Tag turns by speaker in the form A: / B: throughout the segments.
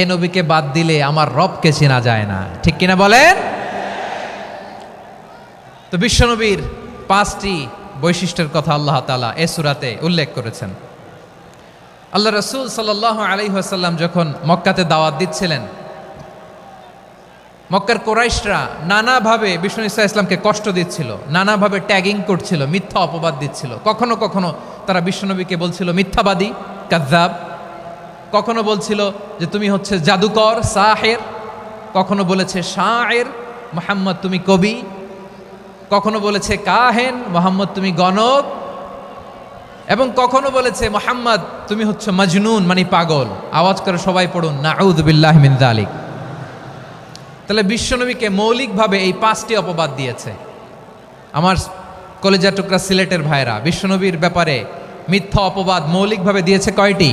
A: এ নবীকে বাদ দিলে আমার রবকে চেনা যায় না। ঠিক কিনা বলেন? তো বিশ্বনবীর পাঁচটি বৈশিষ্ট্যের কথা আল্লাহ তালা এ সুরাতে উল্লেখ করেছেন। আল্লাহ রসুল সাল্লাহ আলাইহাসাল্লাম যখন মক্কাতে দাওয়াত দিচ্ছিলেন, মক্কার কোরাইশরা নানাভাবে বিষ্ণু ইসা ইসলামকে কষ্ট দিচ্ছিল, নানাভাবে ট্যাগিং করছিল, মিথ্যা অপবাদ দিচ্ছিল। কখনো কখনো তারা বিশ্বনবীকে বলছিল, মিথ্যাবাদী কাজাব কখনো বলছিল যে তুমি হচ্ছে জাদুকর, সাহের? কখনো বলেছে শাহের মোহাম্মদ তুমি কবি? কখনো বলেছে কাহেন, মোহাম্মদ তুমি গণক? এবং কখনো বলেছে মোহাম্মদ তুমি হচ্ছে মজনুন মানে পাগল। আওয়াজ করে সবাই পড়ুন নাউদ্বিল্লাহ মিন দালিক তাহলে বিশ্বনবীকে মৌলিকভাবে এই পাঁচটি অপবাদ দিয়েছে। আমার কলেজা টুকরা সিলেটের ভাইরা বিশ্বনবীর ব্যাপারে মিথ্যা অপবাদ মৌলিকভাবে দিয়েছে কয়টি?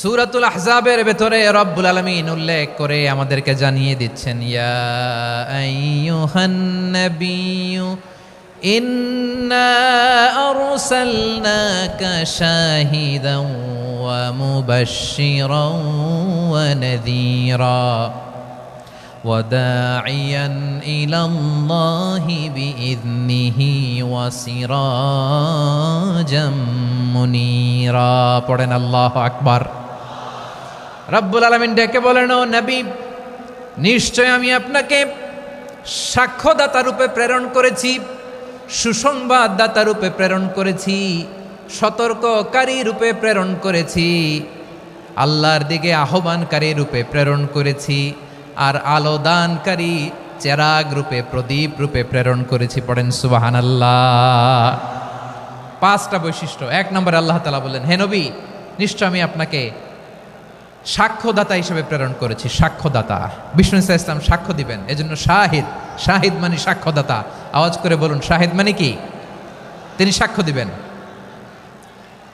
A: সুরাতুল আহজাবের ভেতরে রব্বুল আলমিন উল্লেখ করে আমাদেরকে জানিয়ে দিচ্ছেন ইয়া আইয়ুহান নাবিয়্যু إنا أرسلناك شاهدا ومبشرا ونذيرا وداعيا إلى الله بإذنه وسراجا সিরাজাম পড়েন আল্লাহ আকবর। রব্বুল আলমিন ডেকে বলেন, ও নবী, নিশ্চয় আমি আপনাকে সাক্ষ্যদাতা রূপে প্রেরণ করেছি, সুসংবাদদাতা রূপে প্রেরণ করেছি, সতর্ককারী রূপে প্রেরণ করেছি, আল্লাহর দিকে আহ্বানকারী রূপে প্রেরণ করেছি, আর আলোদানকারী চেরাগ রূপে, প্রদীপ রূপে প্রেরণ করেছি। পড়েন সুবাহান আল্লাহ পাঁচটা বৈশিষ্ট্য। এক নম্বর আল্লাহ তালা বললেন, হে নবী, নিশ্চয় আমি আপনাকে সাক্ষ্যদাতা হিসেবে প্রেরণ করেছি, সাক্ষ্যদাতা। বিষ্ণু ইসা ইসলাম সাক্ষ্য দিবেন, এজন্য শাহিদ শাহিদ মানে সাক্ষ্যদাতা। আওয়াজ করে বলুন, শাহিদ মানে কি? তিনি সাক্ষ্য দিবেন।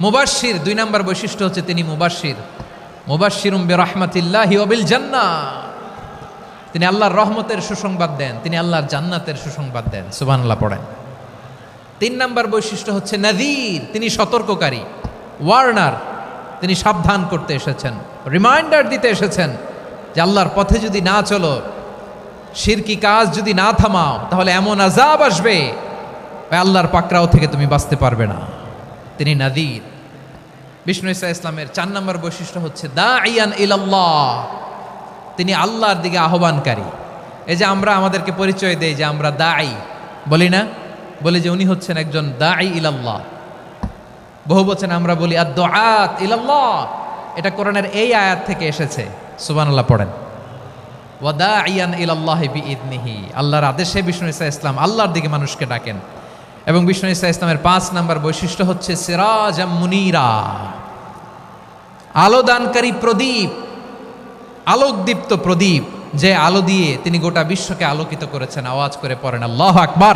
A: মুবাশির দুই নম্বর বৈশিষ্ট্য হচ্ছে তিনি মুবাশির মুবাশির উম্বে রহমাতিল্লাহ অবিল জান্না তিনি আল্লাহর রহমতের সুসংবাদ দেন, তিনি আল্লাহর জান্নাতের সুসংবাদ দেন। সুবানাল্লাহ পড়েন। তিন নম্বর বৈশিষ্ট্য হচ্ছে নাদির, তিনি সতর্ককারী। ওয়ার্নার, তিনি সাবধান করতে এসেছেন। রিমাইন্ডার দিতে এসেছেন যে আল্লাহর পথে যদি না চলো শিরকি কাজ যদি না থামাও, তাহলে এমন আজাব আসবে আল্লাহর পাকরাও থেকে তুমি বাঁচতে পারবে না। তিনি নাদির। বিষ্ণু ইসা ইসলামের চার নম্বর বৈশিষ্ট্য হচ্ছে দা ইয়ান ইলাল্লাহ তিনি আল্লাহর দিকে আহ্বানকারী। এই যে আমরা আমাদেরকে পরিচয় দেই যে আমরা দাই বলি না? বলি যে উনি হচ্ছেন একজন দাই ইলাল্লাহ। বহু বচন আমরা বলি আদ ইলাল্লাহ। এটা কোরআনের এই আয়াত থেকে এসেছে। সুবহানাল্লাহ, পড়েন। ওয়াদা ইয়ান ইলাল্লাহ বিইদনিহি। আল্লাহর আদেশে বিষ্ণু ইসা ইসলাম আল্লাহর দিকে মানুষকে ডাকেন। এবং বিষ্ণু ইসা ইসলামের পাঁচ নাম্বার বৈশিষ্ট্য হচ্ছে সিরাজ মুনিরা। আলো দানকারী প্রদীপ, আলোকদীপ্ত প্রদীপ, যে আলো দিয়ে তিনি গোটা বিশ্বকে আলোকিত করেছেন। আওয়াজ করে পড়েন, আল্লাহ আকবার।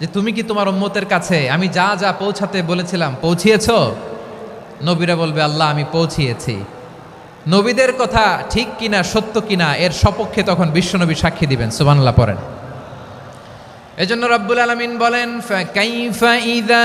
A: যে তুমি কি তোমার উম্মতের কাছে, আমি যা যা পৌঁছাতে বলেছিলাম, পৌঁছিয়েছ? নবীরা বলবে, আল্লাহ, আমি পৌঁছিয়েছি। নবীদের কথা ঠিক কিনা, সত্য কিনা, এর সপক্ষে তখন বিশ্বনবী সাক্ষী দিবেন, সুবহানাল্লাহ, পড়েন। এজন্য রব্বুল আলমিন বলেন কাইফা ইদা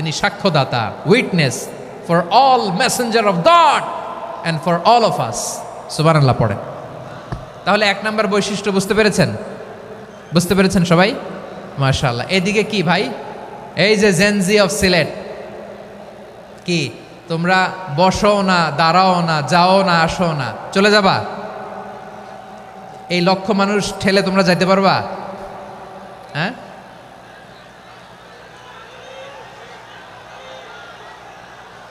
A: তিনি সাক্ষ্যদাতা witness for all messenger of God and for all of us সুবান আল্লাহ পড়েন। তাহলে এক নম্বর বৈশিষ্ট্য বুঝতে পেরেছেন? বুঝতে পেরেছেন সবাই? মাশাআল্লাহ। এদিকে কি ভাই? এই যে জেনজি অফ সিলেট কি? তোমরা বসো না, দাঁড়াও না, যাও না, আসো না। চলে যাবা? এই লক্ষ মানুষ ঠেলে তোমরা যাইতে পারবা? হ্যাঁ?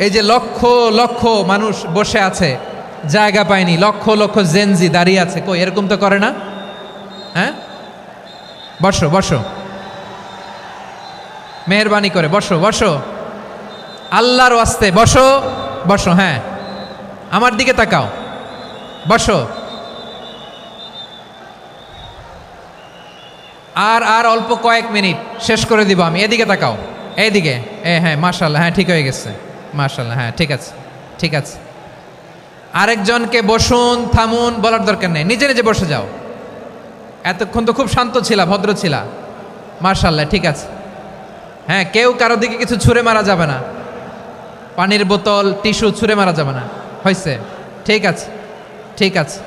A: এই যে লক্ষ লক্ষ মানুষ বসে আছে, জায়গা পায়নি, লক্ষ লক্ষ জেনজি দাঁড়িয়ে আছে। কই, এরকম তো করে না? হ্যাঁ? বসো বসো। মেহরবানি করে, বসো বসো। আল্লাহর ওয়াস্তে, বসো বসো হ্যাঁ। আমার দিকে তাকাও। বসো। আর আর অল্প কয়েক মিনিট, শেষ করে দিব আমি। এদিকে তাকাও। এইদিকে। এ হ্যাঁ মার্শাল্লাহ হ্যাঁ ঠিক হয়ে গেছে। মার্শাল্লাহ হ্যাঁ ঠিক আছে ঠিক আছে। আরেকজনকে বসুন, থামুন, বলার দরকার নেই। নিজে নিজে বসে যাও। এতক্ষণ তো খুব শান্ত ছিলা, ভদ্র ছিলা। মার্শাল্লাহ ঠিক আছে। হ্যাঁ কেউ কারও দিকে কিছু ছুঁড়ে মারা যাবে না। পানির বোতল, টিস্যু ছুঁড়ে মারা যাবে না। হয়েছে ঠিক আছে ঠিক আছে।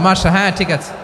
A: মাশা হ্যাঁ ঠিক আছে।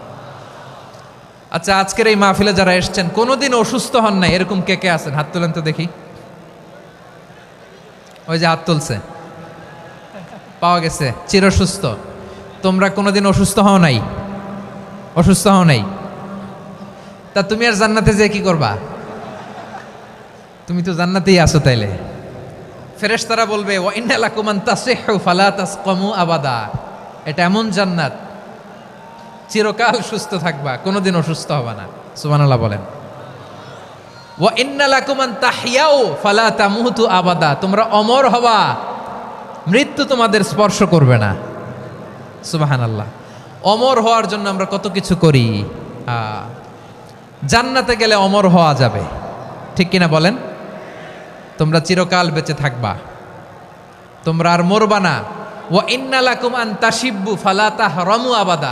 A: আচ্ছা আজকের এই মাহফিলে যারা এসছেন, কোনোদিন অসুস্থ হন নাই? এরকম কে কে আছেন? হাত তুলেন তো দেখি। ওই যে হাত তুলছে। পাওয়া গেছে। চিরসুস্থ। তোমরা কোনোদিন অসুস্থ হও নাই? অসুস্থ হও নাই? তা তুমি আর জান্নাতে যে কি করবা? তুমি তো জান্নাতেই আছো তাইলে। ফেরেশ তারা বলবে, ওয়া ইন্না লাকুম আন তাসিহু ফালা তাসকামু আবাদা। এটা এমন জান্নাত। চিরকাল সুস্থ থাকবা, কোনোদিন অসুস্থ হবা না। সুবহানাল্লাহ বলেন। ও ইন্না লাকুম আন তাহইয়াও ফালা তামুতু আবাদা, তোমরা অমর হবা, মৃত্যু তোমাদের স্পর্শ করবে না। সুবহানাল্লাহ। অমর হওয়ার জন্য আমরা কত কিছু করি। জান্নাতে গেলে অমর হওয়া যাবে। ঠিক কিনা বলেন? তোমরা চিরকাল বেঁচে থাকবা। তোমরা আর মরবা না। ও ইন্নালাকুম আন তাসিব্বু ফালা তাহরামু আবাদা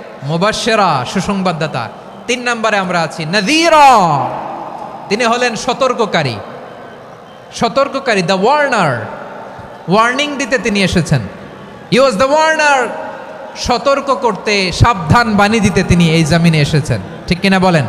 A: মুবাশশেরা, সুসংবাদদাতা। তিন নম্বরে আমরা আছি নদীরা তিনি হলেন সতর্ককারী। সতর্ককারী, দ্য ওয়ার্নার। ওয়ার্নিং দিতে তিনি এসেছেন। ই ওয়াজ দ্য ওয়ার্নার সতর্ক করতে, সাবধান বাণী দিতে তিনি এই জামিনে এসেছেন। ঠিক কিনা বলেন?